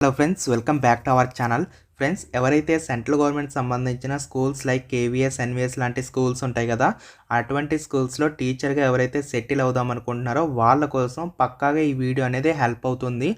Hello friends welcome back to our channel friends ఎవరైతే central government సంబంధించిన schools like KVS NVS లాంటి schools ఉంటాయి కదా అటువంటి స్కూల్స్లో టీచర్గా ఎవరైతే సెటిల్ అవుదాం అనుకుంటున్నారో వాళ్ళ కోసం పక్కాగా ఈ వీడియో అనేది హెల్ప్ అవుతుంది.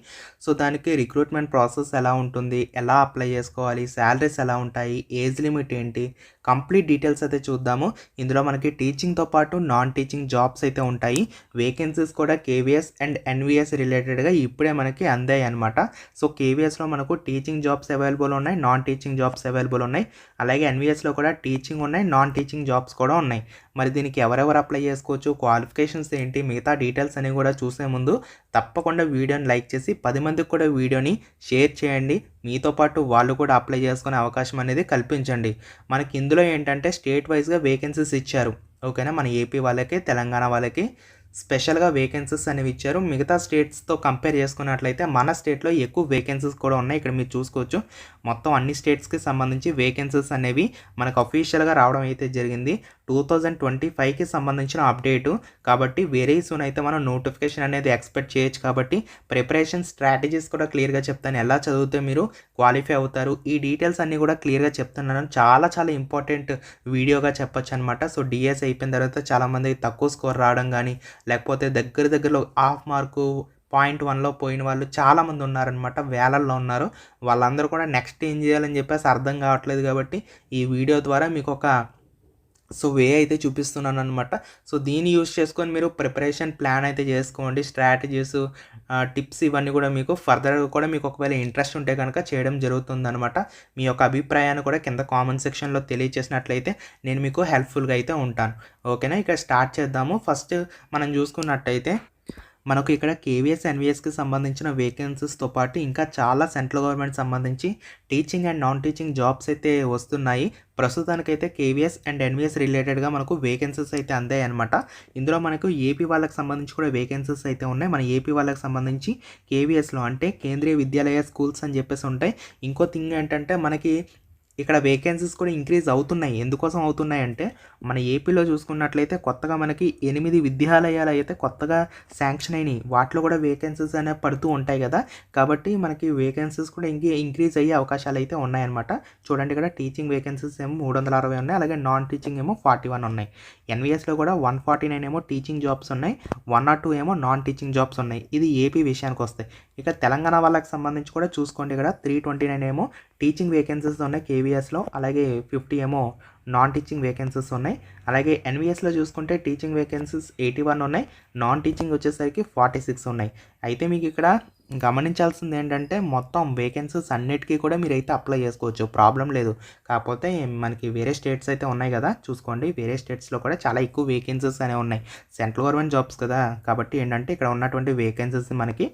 సో దానికి రిక్రూట్మెంట్ ప్రాసెస్ ఎలా ఉంటుంది ఎలా అప్లై చేసుకోవాలి శాలరీస్ ఎలా ఉంటాయి ఏజ్ లిమిట్ ఏంటి కంప్లీట్ డీటెయిల్స్ అయితే చూద్దాము. ఇందులో మనకి టీచింగ్తో పాటు నాన్ టీచింగ్ జాబ్స్ అయితే ఉంటాయి. వేకెన్సీస్ కూడా కేవీఎస్ అండ్ ఎన్విఎస్ రిలేటెడ్గా ఇప్పుడే మనకి అందాయి అనమాట సో కేవీఎస్లో మనకు టీచింగ్ జాబ్స్ అవైలబుల్ ఉన్నాయి నాన్ టీచింగ్ జాబ్స్ అవైలబుల్ ఉన్నాయి. అలాగే ఎన్విఎస్లో కూడా టీచింగ్ ఉన్నాయి నాన్ టీచింగ్ జాబ్స్ కూడా ఉన్నాయి. మరి దీనికి ఎవరెవరు అప్లై చేసుకోవచ్చు క్వాలిఫికేషన్స్ ఏంటి మిగతా డీటెయిల్స్ అని కూడా చూసే ముందు తప్పకుండా వీడియోని లైక్ చేసి పది మందికి కూడా వీడియోని షేర్ చేయండి. మీతో పాటు వాళ్ళు కూడా అప్లై చేసుకునే అవకాశం అనేది కల్పించండి. మనకి ఇందులో ఏంటంటే స్టేట్ వైజ్గా వేకెన్సీస్ ఇచ్చారు. ఓకేనా? మన ఏపీ వాళ్ళకి తెలంగాణ వాళ్ళకి. స్పెషల్గా వేకెన్సీస్ అనేవి ఇచ్చారు. మిగతా స్టేట్స్తో కంపేర్ చేసుకున్నట్లయితే మన స్టేట్లో ఎక్కువ వేకెన్సీస్ కూడా ఉన్నాయి. ఇక్కడ మీరు చూసుకోవచ్చు. మొత్తం అన్ని స్టేట్స్కి సంబంధించి వేకెన్సీస్ అనేవి మనకు అఫీషియల్గా రావడం అయితే జరిగింది. టూ థౌజండ్ ట్వంటీ ఫైవ్కి సంబంధించిన అప్డేటు కాబట్టి వెరీ సూన్ అయితే మనం నోటిఫికేషన్ అనేది ఎక్స్పెక్ట్ చేయొచ్చు కాబట్టి ప్రిపరేషన్ స్ట్రాటజీస్ కూడా క్లియర్గా చెప్తాను. ఎలా చదివితే మీరు క్వాలిఫై అవుతారు. ఈ డీటెయిల్స్ అన్నీ కూడా క్లియర్గా చెప్తున్నాను. చాలా చాలా ఇంపార్టెంట్ వీడియోగా చెప్పొచ్చు అనమాట సో డిఎస్ అయిపోయిన తర్వాత చాలామంది తక్కువ స్కోర్ రావడం కానీ లేకపోతే దగ్గర దగ్గరలో హాఫ్ మార్కు పాయింట్ వన్లో పోయిన వాళ్ళు చాలామంది ఉన్నారనమాట వేలల్లో ఉన్నారు. వాళ్ళందరూ కూడా నెక్స్ట్ ఏం చేయాలని చెప్పేసి అర్థం కావట్లేదు కాబట్టి ఈ వీడియో ద్వారా మీకు ఒక సో వే అయితే చూపిస్తున్నాను అనమాట సో దీన్ని యూస్ చేసుకొని మీరు ప్రిపరేషన్ ప్లాన్ అయితే చేసుకోండి. స్ట్రాటజీస్ టిప్స్ ఇవన్నీ కూడా మీకు ఫర్దర్గా కూడా మీకు ఒకవేళ ఇంట్రెస్ట్ ఉంటే కనుక చేయడం జరుగుతుందనమాట మీ యొక్క అభిప్రాయాన్ని కూడా కింద కామెంట్ సెక్షన్లో తెలియచేసినట్లయితే నేను మీకు హెల్ప్ఫుల్గా అయితే ఉంటాను. ఓకేనా? ఇక్కడ స్టార్ట్ చేద్దాము. ఫస్ట్ మనం చూసుకున్నట్టయితే మనకు ఇక్కడ కేవీఎస్ ఎన్విఎస్కి సంబంధించిన వేకెన్సీస్తో పాటు ఇంకా చాలా సెంట్రల్ గవర్నమెంట్ సంబంధించి teaching and non teaching jobs అయితే వస్తున్నాయి. ప్రస్తుతానికైతే కేవీఎస్ అండ్ ఎన్విఎస్ రిలేటెడ్గా మనకు వేకెన్సీస్ అయితే అందాయి అనమాట ఇందులో మనకు ఏపీ వాళ్ళకి సంబంధించి కూడా వేకెన్సీస్ అయితే ఉన్నాయి. మన ఏపీ వాళ్ళకి సంబంధించి కేవీఎస్లో అంటే కేంద్రీయ విద్యాలయ స్కూల్స్ అని చెప్పేసి ఉంటాయి. ఇంకో థింగ్ ఏంటంటే మనకి ఇక్కడ వేకెన్సీస్ కూడా ఇంక్రీజ్ అవుతున్నాయి. ఎందుకోసం అవుతున్నాయి అంటే మన ఏపీలో చూసుకున్నట్లయితే కొత్తగా మనకి ఎనిమిది విద్యాలయాలు అయితే కొత్తగా శాంక్షన్ అయినాయి. వాటిలో కూడా వేకెన్సీస్ అనేవి పడుతూ ఉంటాయి కదా. కాబట్టి మనకి వేకెన్సీస్ కూడా ఇంకే ఇంక్రీజ్ అయ్యే అవకాశాలు అయితే ఉన్నాయన్నమాట. చూడండి ఇక్కడ టీచింగ్ వేకెన్సీస్ ఏమో మూడు వందల అరవై ఉన్నాయి. అలాగే నాన్ టీచింగ్ ఏమో ఫార్టీ వన్ ఉన్నాయి. ఎన్విఎస్లో కూడా వన్ ఫార్టీ నైన్ ఏమో టీచింగ్ జాబ్స్ ఉన్నాయి. వన్ ఆర్ టూ ఏమో నాన్ టీచింగ్ జాబ్స్ ఉన్నాయి. ఇది ఏపీ విషయానికి వస్తాయి ఇక తెలంగాణ వాళ్ళకి సంబంధించి కూడా చూసుకోండి ఇక్కడ. త్రీ ట్వంటీ నైన్ ఏమో టీచింగ్ వేకెన్సీస్ ఉన్నాయి కేవీఎస్లో అలాగే ఫిఫ్టీ ఏమో నాన్ టీచింగ్ వేకెన్సీస్ ఉన్నాయి. అలాగే ఎన్విఎస్లో చూసుకుంటే టీచింగ్ వేకెన్సీస్ ఎయిటీ వన్ ఉన్నాయి నాన్ టీచింగ్ వచ్చేసరికి ఫార్టీ సిక్స్ ఉన్నాయి. అయితే మీకు ఇక్కడ గమనించాల్సింది ఏంటంటే మొత్తం వేకెన్సీస్ అన్నిటికీ కూడా మీరు అయితే అప్లై చేసుకోవచ్చు. ప్రాబ్లం లేదు. కాకపోతే మనకి వేరే స్టేట్స్ అయితే ఉన్నాయి కదా చూసుకోండి. వేరే స్టేట్స్లో కూడా చాలా ఎక్కువ వేకెన్సీస్ అనేవి ఉన్నాయి. సెంట్రల్ గవర్నమెంట్ జాబ్స్ కదా. కాబట్టి ఏంటంటే ఇక్కడ ఉన్నటువంటి వేకెన్సీస్ మనకి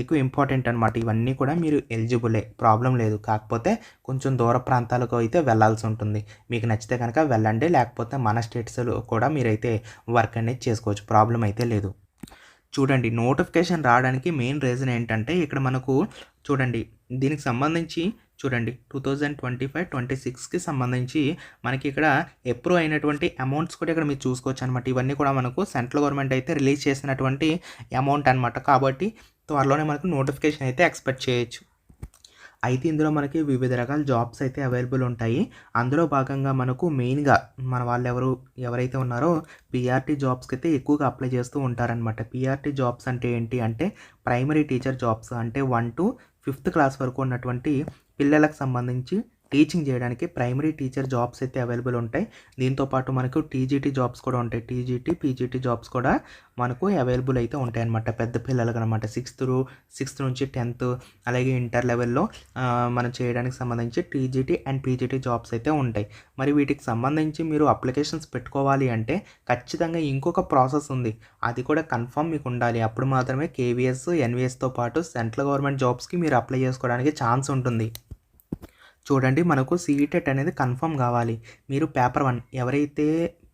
ఎక్కువ ఇంపార్టెంట్ అనమాట ఇవన్నీ కూడా మీరు ఎలిజిబులే ప్రాబ్లం లేదు. కాకపోతే కొంచెం దూర ప్రాంతాలకు అయితే వెళ్ళాల్సి ఉంటుంది. మీకు నచ్చితే కనుక వెళ్ళండి. లేకపోతే మన స్టేట్స్లో కూడా మీరైతే వర్క్ అనేది చేసుకోవచ్చు. ప్రాబ్లం అయితే లేదు. చూడండి నోటిఫికేషన్ రావడానికి మెయిన్ రీజన్ ఏంటంటే ఇక్కడ మనకు చూడండి దీనికి సంబంధించి చూడండి two thousand twenty five twenty సిక్స్కి సంబంధించి మనకి ఇక్కడ ఎప్రూవ్ అయినటువంటి అమౌంట్స్ కూడా ఇక్కడ మీరు చూసుకోవచ్చు అనమాట ఇవన్నీ కూడా మనకు సెంట్రల్ గవర్నమెంట్ అయితే రిలీజ్ చేసినటువంటి అమౌంట్ అనమాట కాబట్టి త్వరలోనే మనకు నోటిఫికేషన్ అయితే ఎక్స్పెక్ట్ చేయొచ్చు. అయితే ఇందులో మనకి వివిధ రకాల జాబ్స్ అయితే అవైలబుల్ ఉంటాయి. అందులో భాగంగా మనకు మెయిన్గా మన వాళ్ళు ఎవరు ఎవరైతే ఉన్నారో పిఆర్టీ జాబ్స్కి అయితే ఎక్కువగా అప్లై చేస్తూ ఉంటారనమాట పిఆర్టీ జాబ్స్ అంటే ఏంటి అంటే ప్రైమరీ టీచర్ జాబ్స్ అంటే వన్ టు ఫిఫ్త్ క్లాస్ వరకు ఉన్నటువంటి పిల్లలకు సంబంధించి టీచింగ్ చేయడానికి ప్రైమరీ టీచర్ జాబ్స్ అయితే అవైలబుల్ ఉంటాయి. దీంతోపాటు మనకు టీజీటీ జాబ్స్ కూడా ఉంటాయి. టీజీటీ పీజీటీ జాబ్స్ కూడా మనకు అవైలబుల్ అయితే ఉంటాయి అనమాట పెద్ద పిల్లలకు అనమాట సిక్స్త్ సిక్స్త్ నుంచి టెన్త్ అలాగే ఇంటర్ లెవెల్లో మనం చేయడానికి సంబంధించి టీజీటీ అండ్ పీజీటీ జాబ్స్ అయితే ఉంటాయి. మరి వీటికి సంబంధించి మీరు అప్లికేషన్స్ పెట్టుకోవాలి అంటే ఖచ్చితంగా ఇంకొక ప్రాసెస్ ఉంది. అది కూడా కన్ఫర్మ్ మీకు ఉండాలి. అప్పుడు మాత్రమే కేవీఎస్ ఎన్విఎస్తో పాటు సెంట్రల్ గవర్నమెంట్ జాబ్స్కి మీరు అప్లై చేసుకోవడానికి ఛాన్స్ ఉంటుంది. చూడండి మనకు సీటెట్ అనేది కన్ఫర్మ్ కావాలి. మీరు పేపర్ వన్ ఎవరైతే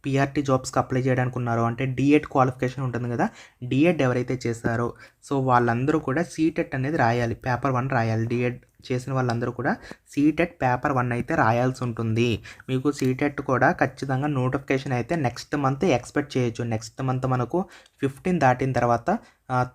పిఆర్టీ జాబ్స్కి అప్లై చేయడానికి ఉన్నారో అంటే డిఎడ్ క్వాలిఫికేషన్ ఉంటుంది కదా డిఎడ్ ఎవరైతే చేశారో సో వాళ్ళందరూ కూడా సీటెట్ అనేది రాయాలి పేపర్ వన్ రాయాలి. డిఎడ్ చేసిన వాళ్ళందరూ కూడా సీటెట్ పేపర్ వన్ అయితే రాయాల్సి ఉంటుంది. మీకు సీటెట్ కూడా ఖచ్చితంగా నోటిఫికేషన్ అయితే నెక్స్ట్ మంత్ ఎక్స్పెక్ట్ చేయొచ్చు. నెక్స్ట్ మంత్ మనకు ఫిఫ్టీన్ దాటిన తర్వాత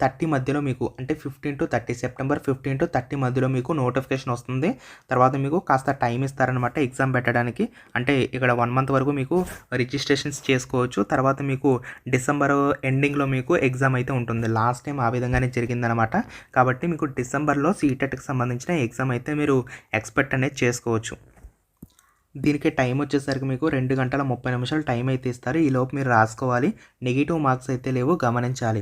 థర్టీ మధ్యలో మీకు అంటే fifteen to thirty September fifteen to thirty మధ్యలో మీకు నోటిఫికేషన్ వస్తుంది. తర్వాత మీకు కాస్త టైం ఇస్తారనమాట ఎగ్జామ్ పెట్టడానికి. అంటే ఇక్కడ వన్ మంత్ వరకు మీకు రిజిస్ట్రేషన్స్ చేసుకోవచ్చు. తర్వాత మీకు డిసెంబర్ ఎండింగ్లో మీకు ఎగ్జామ్ అయితే ఉంటుంది. లాస్ట్ టైం ఆ విధంగానే జరిగిందనమాట కాబట్టి మీకు డిసెంబర్లో సీటెట్కి సంబంధించిన ఎగ్జామ్ అయితే మీరు ఎక్స్పెక్ట్ అనేది చేసుకోవచ్చు. దీనికి టైం వచ్చేసరికి మీకు రెండు గంటల ముప్పై నిమిషాలు టైం అయితే ఇస్తారు. ఈ లోపు మీరు రాసుకోవాలి. నెగిటివ్ మార్క్స్ అయితే లేవు. గమనించాలి.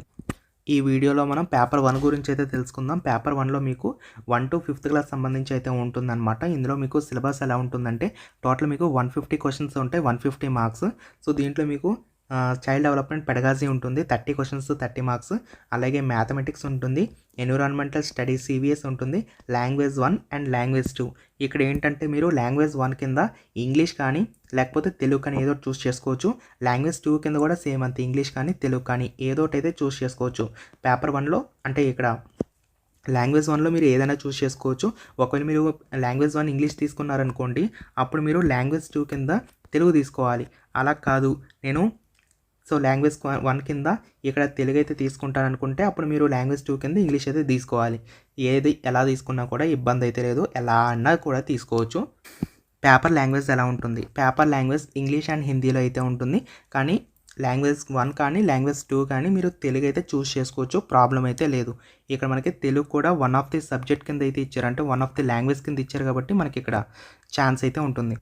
ఈ వీడియోలో మనం పేపర్ వన్ గురించి అయితే తెలుసుకుందాం. పేపర్ వన్లో మీకు వన్ టు ఫిఫ్త్ క్లాస్ సంబంధించి అయితే ఉంటుందన్నమాట. ఇందులో మీకు సిలబస్ ఎలా ఉంటుందంటే టోటల్ మీకు వన్ ఫిఫ్టీ క్వశ్చన్స్ ఉంటాయి వన్ ఫిఫ్టీ మార్క్స్. సో దీంట్లో మీకు చైల్డ్ డెవలప్మెంట్ పెడగాజీ ఉంటుంది థర్టీ క్వశ్చన్స్ థర్టీ మార్క్స్ అలాగే మ్యాథమెటిక్స్ ఉంటుంది ఎన్విరాన్మెంటల్ స్టడీస్ సివిఎస్ ఉంటుంది language one and language two ఇక్కడ ఏంటంటే మీరు లాంగ్వేజ్ వన్ కింద ఇంగ్లీష్ కానీ లేకపోతే తెలుగు కానీ ఏదో చూస్ చేసుకోవచ్చు. లాంగ్వేజ్ టూ కింద కూడా సేమ్ అంతే ఇంగ్లీష్ కానీ తెలుగు కానీ ఏదోటైతే చూస్ చేసుకోవచ్చు. పేపర్ వన్లో అంటే ఇక్కడ లాంగ్వేజ్ వన్లో మీరు ఏదైనా చూస్ చేసుకోవచ్చు. ఒకవేళ మీరు లాంగ్వేజ్ వన్ ఇంగ్లీష్ తీసుకున్నారనుకోండి అప్పుడు మీరు లాంగ్వేజ్ టూ కింద తెలుగు తీసుకోవాలి. అలా కాదు నేను సో లాంగ్వేజ్ వన్ కింద ఇక్కడ తెలుగు అయితే తీసుకుంటారనుకుంటే అప్పుడు మీరు లాంగ్వేజ్ టూ కింద ఇంగ్లీష్ అయితే తీసుకోవాలి. ఏది ఎలా తీసుకున్నా కూడా ఇబ్బంది అయితే లేదు. ఎలా అన్నా కూడా తీసుకోవచ్చు. పేపర్ లాంగ్వేజ్ ఎలా ఉంటుంది? పేపర్ లాంగ్వేజ్ ఇంగ్లీష్ అండ్ హిందీలో అయితే ఉంటుంది. కానీ లాంగ్వేజ్ వన్ కానీ లాంగ్వేజ్ టూ కానీ మీరు తెలుగు అయితే చూస్ చేసుకోవచ్చు. ప్రాబ్లం అయితే లేదు. ఇక్కడ మనకి తెలుగు కూడా వన్ ఆఫ్ ది సబ్జెక్ట్ కింద అయితే ఇచ్చారు. అంటే వన్ ఆఫ్ ది లాంగ్వేజ్ కింద ఇచ్చారు కాబట్టి మనకి ఇక్కడ ఛాన్స్ అయితే ఉంటుంది.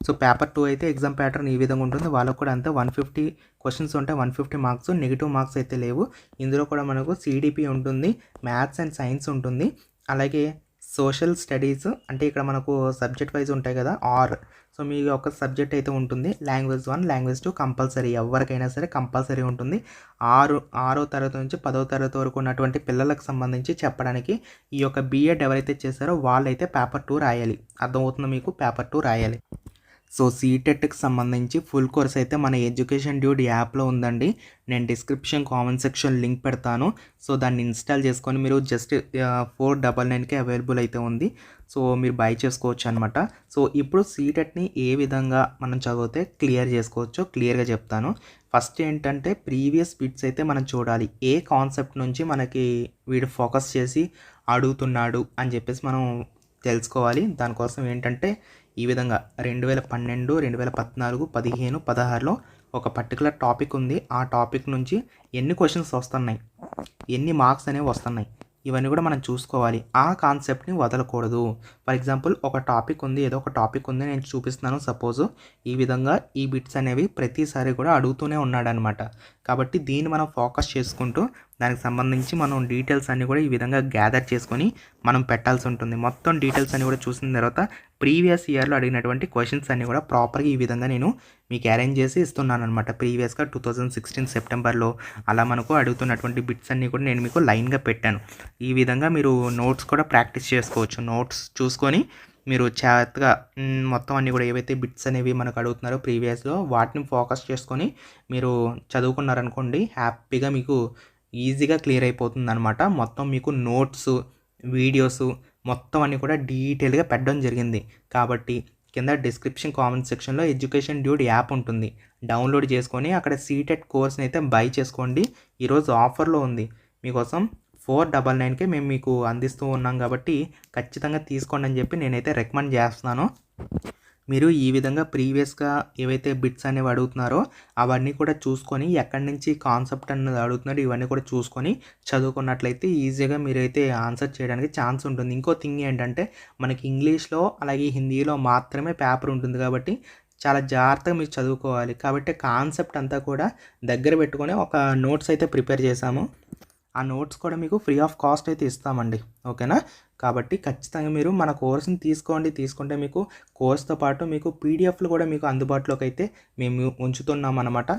సో పేపర్ టూ అయితే ఎగ్జామ్ ప్యాటర్న్ ఈ విధంగా ఉంటుంది. వాళ్ళకు కూడా అంతా వన్ ఫిఫ్టీ క్వశ్చన్స్ ఉంటాయి one fifty marks negative marks అయితే లేవు. ఇందులో కూడా మనకు సిడిపి ఉంటుంది మ్యాథ్స్ అండ్ సైన్స్ ఉంటుంది. అలాగే సోషల్ స్టడీస్ అంటే ఇక్కడ మనకు సబ్జెక్ట్ వైజ్ ఉంటాయి కదా ఆర్. సో మీ ఒక సబ్జెక్ట్ అయితే ఉంటుంది. Language one language two compulsory ఎవరికైనా సరే కంపల్సరీ ఉంటుంది. ఆరు ఆరో తరగతి నుంచి పదో తరగతి వరకు ఉన్నటువంటి పిల్లలకు సంబంధించి చెప్పడానికి ఈ యొక్క బీఎడ్ ఎవరైతే చేశారో వాళ్ళైతే పేపర్ టూ రాయాలి. అర్థమవుతుంది మీకు? పేపర్ టూ రాయాలి. సో సీటెట్కి సంబంధించి ఫుల్ కోర్స్ అయితే మన ఎడ్యుకేషన్ డ్యూడ్ యాప్లో ఉందండి. నేను డిస్క్రిప్షన్ కామెంట్ సెక్షన్ లింక్ పెడతాను. సో దాన్ని ఇన్స్టాల్ చేసుకొని మీరు జస్ట్ ఫోర్ డబల్ నైన్కే అవైలబుల్ అయితే ఉంది. సో మీరు బై చేసుకోవచ్చు అనమాట సో ఇప్పుడు సీటెట్ని ఏ విధంగా మనం చదివితే క్లియర్ చేసుకోవచ్చో క్లియర్గా చెప్తాను. ఫస్ట్ ఏంటంటే ప్రీవియస్ బిట్స్ అయితే మనం చూడాలి. ఏ కాన్సెప్ట్ నుంచి మనకి వీడు ఫోకస్ చేసి అడుగుతున్నాడు అని చెప్పేసి మనం తెలుసుకోవాలి. దానికోసం ఏంటంటే ఈ విధంగా రెండు వేల పన్నెండు రెండు వేల పద్నాలుగు పదిహేను పదహారులో ఒక పర్టికులర్ టాపిక్ ఉంది. ఆ టాపిక్ నుంచి ఎన్ని క్వశ్చన్స్ వస్తున్నాయి? ఎన్ని మార్క్స్ అనేవి వస్తున్నాయి? ఇవన్నీ కూడా మనం చూసుకోవాలి. ఆ కాన్సెప్ట్ని వదలకూడదు. ఫర్ ఎగ్జాంపుల్ ఒక టాపిక్ ఉంది. ఏదో ఒక టాపిక్ ఉంది. నేను చూపిస్తున్నాను. సపోజ్ ఈ విధంగా ఈ బిట్స్ అనేవి ప్రతిసారి కూడా అడుగుతూనే ఉన్నాడనమాట కాబట్టి దీన్ని మనం ఫోకస్ చేసుకుంటూ దానికి సంబంధించి మనం డీటెయిల్స్ అన్నీ కూడా ఈ విధంగా గ్యాదర్ చేసుకొని మనం పెట్టాల్సి ఉంటుంది. మొత్తం డీటెయిల్స్ అన్నీ కూడా చూసిన తర్వాత ప్రీవియస్ ఇయర్లో అడిగినటువంటి క్వశ్చన్స్ అన్నీ కూడా ప్రాపర్గా ఈ విధంగా నేను మీకు అరేంజ్ చేసి ఇస్తున్నాను అనమాట ప్రీవియస్గా టూ థౌజండ్ సిక్స్టీన్ సెప్టెంబర్లో అలా మనకు అడుగుతున్నటువంటి బిట్స్ అన్నీ కూడా నేను మీకు లైన్గా పెట్టాను. ఈ విధంగా మీరు నోట్స్ కూడా ప్రాక్టీస్ చేసుకోవచ్చు. నోట్స్ చూసుకొని మీరు జాగ్రత్తగా మొత్తం అన్నీ కూడా ఏవైతే బిట్స్ అనేవి మనకు అడుగుతున్నారో ప్రీవియస్లో వాటిని ఫోకస్ చేసుకొని మీరు చదువుకున్నారనుకోండి హ్యాపీగా మీకు ఈజీగా క్లియర్ అయిపోతుంది అనమాట మొత్తం మీకు నోట్స్ వీడియోస్ మొత్తం అన్నీ కూడా డీటెయిల్గా పెట్టడం జరిగింది. కాబట్టి కింద డిస్క్రిప్షన్ కామెంట్ సెక్షన్లో ఎడ్యుకేషన్ డ్యూడ్ యాప్ ఉంటుంది. డౌన్లోడ్ చేసుకొని అక్కడ సీటెట్ కోర్స్ని అయితే బై చేసుకోండి. ఈరోజు ఆఫర్లో ఉంది. మీకోసం ఫోర్ డబల్ నైన్కే మేము మీకు అందిస్తూ ఉన్నాం కాబట్టి ఖచ్చితంగా తీసుకోండి అని చెప్పి నేనైతే రికమెండ్ చేస్తున్నాను. మీరు ఈ విధంగా ప్రీవియస్గా ఏవైతే బిట్స్ అనేవి అడుగుతున్నారో అవన్నీ కూడా చూసుకొని ఎక్కడి నుంచి కాన్సెప్ట్ అన్నది అడుగుతున్నారో ఇవన్నీ కూడా చూసుకొని చదువుకున్నట్లయితే ఈజీగా మీరైతే ఆన్సర్ చేయడానికి ఛాన్స్ ఉంటుంది. ఇంకో థింగ్ ఏంటంటే మనకి ఇంగ్లీష్లో అలాగే హిందీలో మాత్రమే పేపర్ ఉంటుంది కాబట్టి చాలా జాగ్రత్తగా మీరు చదువుకోవాలి. కాబట్టి కాన్సెప్ట్ అంతా కూడా దగ్గర పెట్టుకొని ఒక నోట్స్ అయితే ప్రిపేర్ చేశాము. ఆ నోట్స్ కూడా మీకు ఫ్రీ ఆఫ్ కాస్ట్ అయితే ఇస్తామండి ఓకేనా? కాబట్టి ఖచ్చితంగా మీరు మన కోర్స్ని తీసుకోండి తీసుకుంటే మీకు కోర్స్తో పాటు మీకు పీడిఎఫ్లు కూడా మీకు అందుబాటులోకి అయితే మేము ఉంచుతున్నాం అనమాట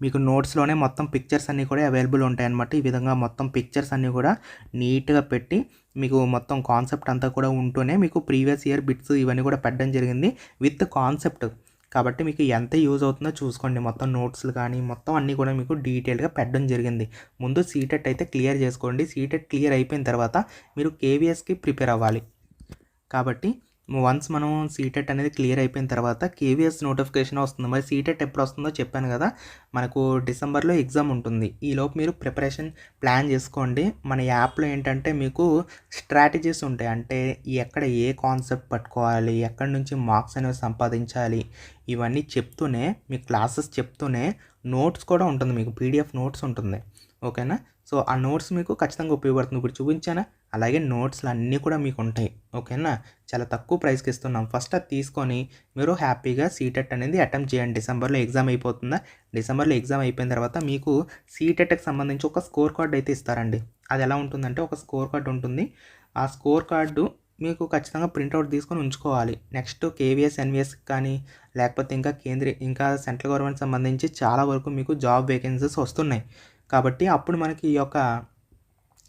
మీకు నోట్స్లోనే మొత్తం పిక్చర్స్ అన్నీ కూడా అవైలబుల్ ఉంటాయన్నమాట. ఈ విధంగా మొత్తం పిక్చర్స్ అన్నీ కూడా నీట్గా పెట్టి మీకు మొత్తం కాన్సెప్ట్ అంతా కూడా ఉంటూనే మీకు ప్రీవియస్ ఇయర్ బిట్స్ ఇవన్నీ కూడా పెట్టడం జరిగింది. విత్ కాన్సెప్ట్ కాబట్టి మీకు ఎంత యూజ్ అవుతుందో చూసుకోండి. మొత్తం నోట్స్లు కానీ మొత్తం అన్నీ కూడా మీకు డీటెయిల్గా పెట్టడం జరిగింది. ముందు సీటెట్ అయితే క్లియర్ చేసుకోండి. సీటెట్ క్లియర్ అయిపోయిన తర్వాత మీరు కేవీఎస్కి ప్రిపేర్ అవ్వాలి. కాబట్టి వన్స్ మనం సీటెట్ అనేది క్లియర్ అయిపోయిన తర్వాత కేవీఎస్ నోటిఫికేషన్ వస్తుంది. మరి సీటెట్ ఎప్పుడు వస్తుందో చెప్పాను కదా మనకు డిసెంబర్లో ఎగ్జామ్ ఉంటుంది. ఈలోపు మీరు ప్రిపరేషన్ ప్లాన్ చేసుకోండి. మన యాప్లో ఏంటంటే మీకు స్ట్రాటజీస్ ఉంటాయి. అంటే ఎక్కడ ఏ కాన్సెప్ట్ పట్టుకోవాలి ఎక్కడి నుంచి మార్క్స్ అనేవి సంపాదించాలి ఇవన్నీ చెప్తూనే మీ క్లాసెస్ చెప్తూనే నోట్స్ కూడా ఉంటుంది. మీకు పీడిఎఫ్ నోట్స్ ఉంటుంది. ఓకేనా? సో ఆ నోట్స్ మీకు ఖచ్చితంగా ఉపయోగపడుతుంది. ఇప్పుడు చూపించానా? అలాగే నోట్స్లు అన్నీ కూడా మీకు ఉంటాయి ఓకేనా? చాలా తక్కువ ప్రైస్కి ఇస్తున్నాం. ఫస్ట్ అది తీసుకొని మీరు హ్యాపీగా సీటెట్ అనేది అటెంప్ట్ చేయండి. డిసెంబర్లో ఎగ్జామ్ అయిపోతుందా? డిసెంబర్లో ఎగ్జామ్ అయిపోయిన తర్వాత మీకు సీటెట్కి సంబంధించి ఒక స్కోర్ కార్డ్ అయితే ఇస్తారండి. అది ఎలా ఉంటుందంటే ఒక స్కోర్ కార్డు ఉంటుంది. ఆ స్కోర్ కార్డు మీకు ఖచ్చితంగా ప్రింట్అవుట్ తీసుకొని ఉంచుకోవాలి. నెక్స్ట్ కేవీఎస్ ఎన్విఎస్ కానీ లేకపోతే ఇంకా కేంద్ర ఇంకా సెంట్రల్ గవర్నమెంట్ సంబంధించి చాలా వరకు మీకు జాబ్ వేకెన్సీస్ వస్తున్నాయి. కాబట్టి అప్పుడు మనకి ఈ యొక్క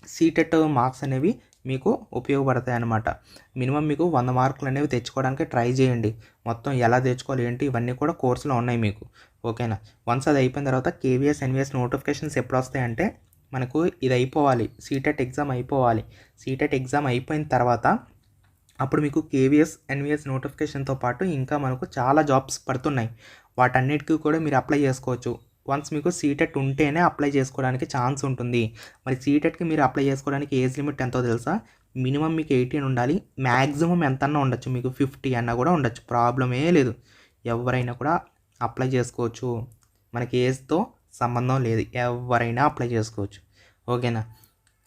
సీటెట్ మార్క్స్ అనేవి మీకు ఉపయోగపడతాయి అన్నమాట. మినిమం మీకు వంద మార్కులు అనేవి తెచ్చుకోవడానికి ట్రై చేయండి. మొత్తం ఎలా తెచ్చుకోవాలి ఏంటి ఇవన్నీ కూడా కోర్సులో ఉన్నాయి మీకు. ఓకేనా? వన్స్ అది అయిపోయిన తర్వాత కేవీఎస్ ఎన్విఎస్ నోటిఫికేషన్స్ ఎప్పుడు వస్తాయంటే మనకు ఇది అయిపోవాలి. సీటెట్ ఎగ్జామ్ అయిపోవాలి. సీటెట్ ఎగ్జామ్ అయిపోయిన తర్వాత అప్పుడు మీకు కేవీఎస్ ఎన్విఎస్ నోటిఫికేషన్తో పాటు ఇంకా మనకు చాలా జాబ్స్ పడుతున్నాయి. వాటన్నిటికీ కూడా మీరు అప్లై చేసుకోవచ్చు. వన్స్ మీకు సీటెట్ ఉంటేనే అప్లై చేసుకోవడానికి ఛాన్స్ ఉంటుంది. మరి సీటెట్కి మీరు అప్లై చేసుకోవడానికి ఏజ్ లిమిట్ ఎంతో తెలుసా? మినిమం మీకు ఎయిటీన్ ఉండాలి. మ్యాక్సిమం ఎంతన్నా ఉండొచ్చు. మీకు ఫిఫ్టీ అన్నా కూడా ఉండొచ్చు. ప్రాబ్లమే లేదు. ఎవరైనా కూడా అప్లై చేసుకోవచ్చు. మనకి ఏజ్తో సంబంధం లేదు. ఎవరైనా అప్లై చేసుకోవచ్చు. ఓకేనా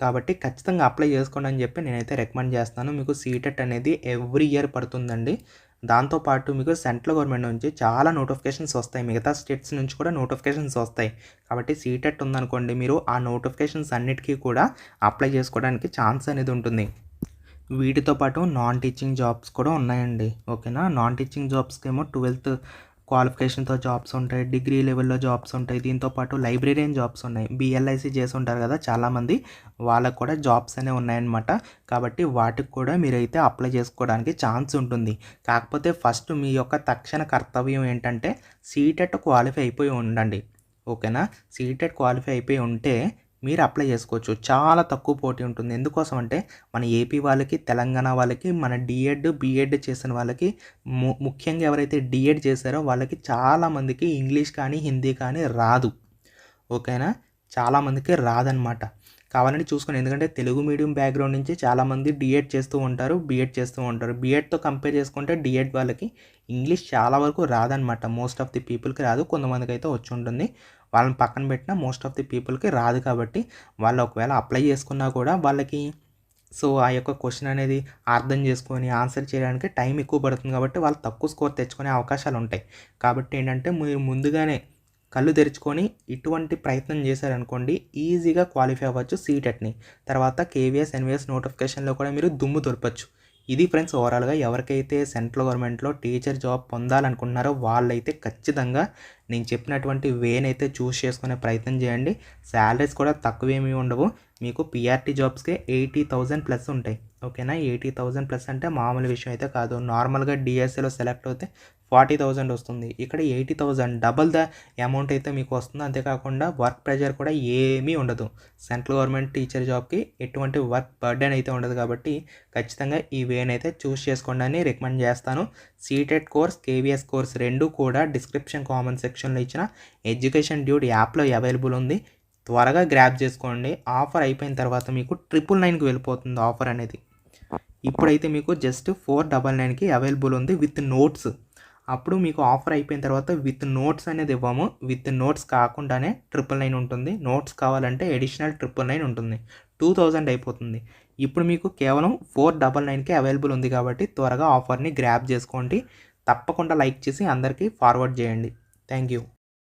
కాబట్టి ఖచ్చితంగా అప్లై చేసుకోండి అని చెప్పి నేనైతే రికమెండ్ చేస్తాను. మీకు సీటెట్ అనేది ఎవ్రీ ఇయర్ పడుతుందండి. దాంతోపాటు మీకు సెంట్రల్ గవర్నమెంట్ నుంచి చాలా నోటిఫికేషన్స్ వస్తాయి. మిగతా స్టేట్స్ నుంచి కూడా నోటిఫికేషన్స్ వస్తాయి. కాబట్టి సీటెట్ ఉందనుకోండి మీరు ఆ నోటిఫికేషన్స్ అన్నిటికీ కూడా అప్లై చేసుకోవడానికి ఛాన్స్ అనేది ఉంటుంది. వీటితో పాటు నాన్ టీచింగ్ జాబ్స్ కూడా ఉన్నాయండి. ఓకేనా? నాన్ టీచింగ్ జాబ్స్కి ఏమో ట్వెల్త్ క్వాలిఫికేషన్తో జాబ్స్ ఉంటాయి డిగ్రీ లెవెల్లో జాబ్స్ ఉంటాయి దీంతో పాటు జాబ్స్ ఉన్నాయి. బిఎల్ఐసి చేసి ఉంటారు కదా చాలామంది వాళ్ళకు కూడా జాబ్స్ అనేవి ఉన్నాయన్నమాట. కాబట్టి వాటికి కూడా మీరైతే అప్లై చేసుకోవడానికి ఛాన్స్ ఉంటుంది. కాకపోతే ఫస్ట్ మీ యొక్క తక్షణ కర్తవ్యం ఏంటంటే సీటెట్ క్వాలిఫై అయిపోయి ఉండండి. ఓకేనా? సీటెట్ క్వాలిఫై అయిపోయి ఉంటే మీరు అప్లై చేసుకోవచ్చు. చాలా తక్కువ పోటీ ఉంటుంది. ఎందుకోసం అంటే మన ఏపీ వాళ్ళకి తెలంగాణ వాళ్ళకి మన డిఎడ్ బిఎడ్ చేసిన వాళ్ళకి ము ముఖ్యంగా ఎవరైతే డిఎడ్ చేశారో వాళ్ళకి చాలామందికి ఇంగ్లీష్ కానీ హిందీ కానీ రాదు. ఓకేనా చాలామందికి రాదనమాట కావాలని చూసుకుని ఎందుకంటే తెలుగు మీడియం బ్యాక్గ్రౌండ్ నుంచి చాలామంది డిఎడ్ చేస్తూ ఉంటారు బిఎడ్ చేస్తూ ఉంటారు. బిఎడ్తో కంపేర్ చేసుకుంటే డిఎడ్ వాళ్ళకి ఇంగ్లీష్ చాలా వరకు రాదనమాట మోస్ట్ ఆఫ్ ది పీపుల్కి రాదు. కొంతమందికి అయితే వచ్చి ఉంటుంది. వాళ్ళని పక్కన పెట్టిన మోస్ట్ ఆఫ్ ది పీపుల్కి రాదు కాబట్టి వాళ్ళు ఒకవేళ అప్లై చేసుకున్నా కూడా వాళ్ళకి సో ఆ యొక్క క్వశ్చన్ అనేది అర్థం చేసుకొని ఆన్సర్ చేయడానికి టైం ఎక్కువ పడుతుంది కాబట్టి వాళ్ళు తక్కువ స్కోర్ తెచ్చుకునే అవకాశాలు ఉంటాయి. కాబట్టి ఏంటంటే మీరు ముందుగానే కళ్ళు తెరుచుకొని ఇటువంటి ప్రయత్నం చేశారనుకోండి ఈజీగా క్వాలిఫై అవ్వచ్చు సీటెట్ని తర్వాత కేవీఎస్ ఎన్విఎస్ నోటిఫికేషన్లో కూడా మీరు దుమ్ము దొరపచ్చు ఇది ఫ్రెండ్స్ ఓవరాల్గా ఎవరికైతే సెంట్రల్ గవర్నమెంట్లో టీచర్ జాబ్ పొందాలనుకుంటున్నారో వాళ్ళైతే ఖచ్చితంగా నేను చెప్పినటువంటి వేనైతే చూస్ చేసుకునే ప్రయత్నం చేయండి. శాలరీస్ కూడా తక్కువేమీ ఉండవు. మీకు పిఆర్టీ జాబ్స్కే ఎయిటీ థౌజండ్ ప్లస్ ఉంటాయి. ఓకేనా? ఎయిటీ థౌజండ్ ప్లస్ అంటే మామూలు విషయం అయితే కాదు. నార్మల్గా డిఎస్ఏలో సెలెక్ట్ అవుతే ఫార్టీ థౌజండ్ వస్తుంది. ఇక్కడ eighty thousand double the amount అయితే మీకు వస్తుంది. అంతేకాకుండా వర్క్ ప్రెషర్ కూడా ఏమీ ఉండదు. సెంట్రల్ గవర్నమెంట్ టీచర్ జాబ్కి ఎటువంటి వర్క్ బర్డెన్ అయితే ఉండదు కాబట్టి ఖచ్చితంగా ఈ వేని అయితే చూస్ చేసుకోండి అని రికమెండ్ చేస్తాను. సీటెడ్ కోర్స్ కేవీఎస్ కోర్స్ రెండు కూడా డిస్క్రిప్షన్ కామెంట్ సెక్షన్లో ఇచ్చిన ఎడ్యుకేషన్ డ్యూడ్ యాప్లో అవైలబుల్ ఉంది. త్వరగా గ్రాప్ చేసుకోండి. ఆఫర్ అయిపోయిన తర్వాత మీకు ట్రిపుల్ నైన్కి వెళ్ళిపోతుంది ఆఫర్ అనేది. ఇప్పుడైతే మీకు జస్ట్ ఫోర్ డబల్ నైన్కి అవైలబుల్ ఉంది విత్ నోట్స్. అప్పుడు మీకు ఆఫర్ అయిపోయిన తర్వాత విత్ నోట్స్ అనేది ఇవ్వము. విత్ నోట్స్ కాకుండానే ట్రిపుల్ నైన్ ఉంటుంది. నోట్స్ కావాలంటే అడిషనల్ ట్రిపుల్ నైన్ ఉంటుంది. టూ థౌజండ్ అయిపోతుంది. ఇప్పుడు మీకు కేవలం ఫోర్ డబల్ నైన్కే అవైలబుల్ ఉంది కాబట్టి త్వరగా ఆఫర్ని గ్రాప్ చేసుకోండి. తప్పకుండా లైక్ చేసి అందరికీ ఫార్వర్డ్ చేయండి. Thank you.